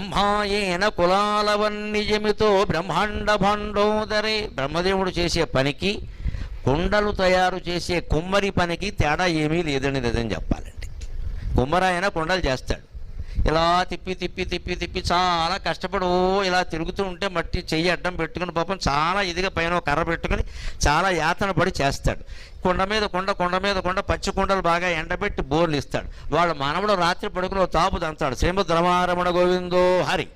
బ్రహ్మాయేన కులాలవన్నిజమితో బ్రహ్మాండ భండోదరే బ్రహ్మదేవుడు చేసే పనికి కుండలు తయారు చేసే కుమ్మరి పనికి తేడా ఏమీ లేదని నిజం చెప్పాలండి. కుమ్మరాయన కుండలు చేస్తాడు. ఇలా తిప్పి తిప్పి తిప్పి తిప్పి చాలా కష్టపడు. ఓ ఇలా తిరుగుతూ ఉంటే మట్టి చెయ్యి అడ్డం పెట్టుకుని పాపం చాలా ఇదిగా పైన కర్ర పెట్టుకుని చాలా యాతన పడి చేస్తాడు. కొండ మీద కొండ కొండ మీద కొండ పచ్చి కుండలు బాగా ఎండబెట్టి బోర్లు ఇస్తాడు. వాళ్ళ మానవుడు రాత్రి పడుకులో తాపు దంతాడు. శ్రీమద్ రమారమణ గోవిందో హరి.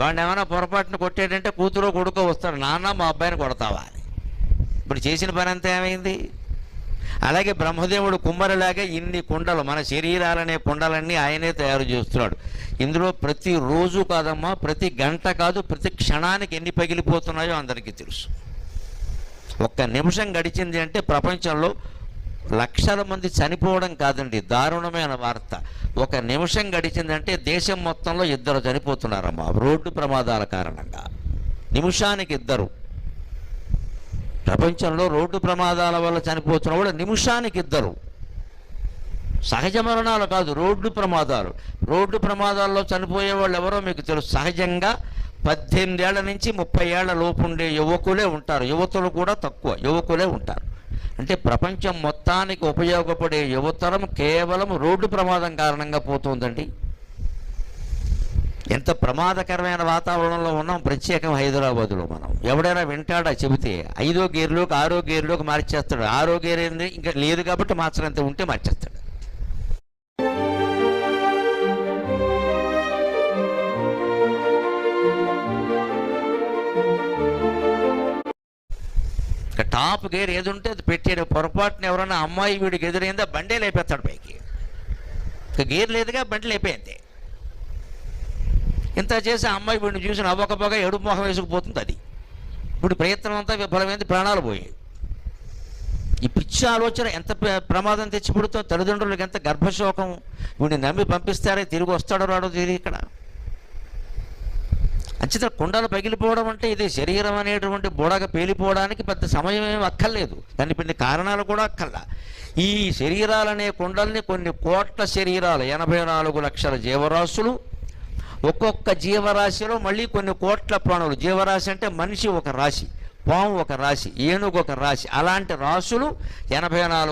వాడిని ఏమైనా పొరపాటున కొట్టేటంటే కూతురు కొడుకో వస్తాడు. నాన్న మా అబ్బాయిని కొడతావా? అని ఇప్పుడు చేసిన పని అంతా ఏమైంది? అలాగే బ్రహ్మదేవుడు కుమ్మరిలాగే ఇన్ని కుండలు మన శరీరాలనే కుండలన్నీ ఆయనే తయారు చేస్తున్నాడు. ఇందులో ప్రతి రోజు కాదమ్మా ప్రతి గంట కాదు ప్రతి క్షణానికి ఎన్ని పగిలిపోతున్నాయో అందరికీ తెలుసు. ఒక్క నిమిషం గడిచింది అంటే ప్రపంచంలో లక్షల మంది చనిపోవడం కాదండి దారుణమైన వార్త. ఒక నిమిషం గడిచిందంటే దేశం మొత్తంలో ఇద్దరు చనిపోతున్నారమ్మా రోడ్డు ప్రమాదాల కారణంగా. నిమిషానికి ఇద్దరు. ప్రపంచంలో రోడ్డు ప్రమాదాల వల్ల చనిపోతున్న వాళ్ళు నిమిషానికి ఇద్దరు సహజ మరణాలు కాదు రోడ్డు ప్రమాదాలు. రోడ్డు ప్రమాదాల్లో చనిపోయే వాళ్ళు ఎవరో మీకు తెలుసు. సహజంగా పద్దెనిమిది ఏళ్ళ నుంచి ముప్పై ఏళ్ళ లోపు ఉండే యువకులే ఉంటారు. యువతులు కూడా తక్కువ యువకులే ఉంటారు. అంటే ప్రపంచం మొత్తానికి ఉపయోగపడే యువతరం కేవలం రోడ్డు ప్రమాదం కారణంగా పోతుందండి. ఎంత ప్రమాదకరమైన వాతావరణంలో ఉన్నాం ప్రత్యేకం హైదరాబాదులో మనం. ఎవడైనా వింటాడా చెబితే ఐదో గేర్లోకి ఆరో గేర్లోకి మార్చేస్తాడు. ఆరో గేర్ ఏంది? ఇంకా లేదు కాబట్టి మార్చడంత ఉంటే మార్చేస్తాడు. ఇక టాప్ గేర్ ఏది ఉంటే అది పెట్టాడు పొరపాటున ఎవరైనా అమ్మాయి వీడికి ఎదురైందా బండే లేపేస్తాడు పైకి. ఇక గేర్ లేదుగా బండి లేపేయంతే ఇంత చేసి ఆ అమ్మాయి వీడిని చూసి నవ్వకపోగా ఎడుపు మొహం వేసుకుపోతుంది అది. ఇప్పుడు ప్రయత్నం అంతా విఫలమైంది ప్రాణాలు పోయాయి. ఈ పిచ్చి ఆలోచన ఎంత ప్రమాదం తెచ్చిపెడుతో తల్లిదండ్రులకు ఎంత గర్భశోకం వీడిని నమ్మి పంపిస్తారే తిరిగి వస్తాడో రాడో తిరిగి ఇక్కడ. అంచేత కుండలు పగిలిపోవడం అంటే ఇది శరీరం అనేటువంటి బుడగ పేలిపోవడానికి పెద్ద సమయం ఏమి అక్కర్లేదు. దాని కొన్ని కారణాలు కూడా అక్కర్లా. ఈ శరీరాలనే కుండల్ని కొన్ని కోట్ల శరీరాలు ఎనభై నాలుగు లక్షల జీవరాశులు ఒక్కొక్క జీవరాశిలో మళ్ళీ కొన్ని కోట్ల ప్రాణులు. జీవరాశి అంటే మనిషి ఒక రాశి పాము ఒక రాశి ఏనుగు ఒక రాశి. అలాంటి రాశులు ఎనభై నాలుగు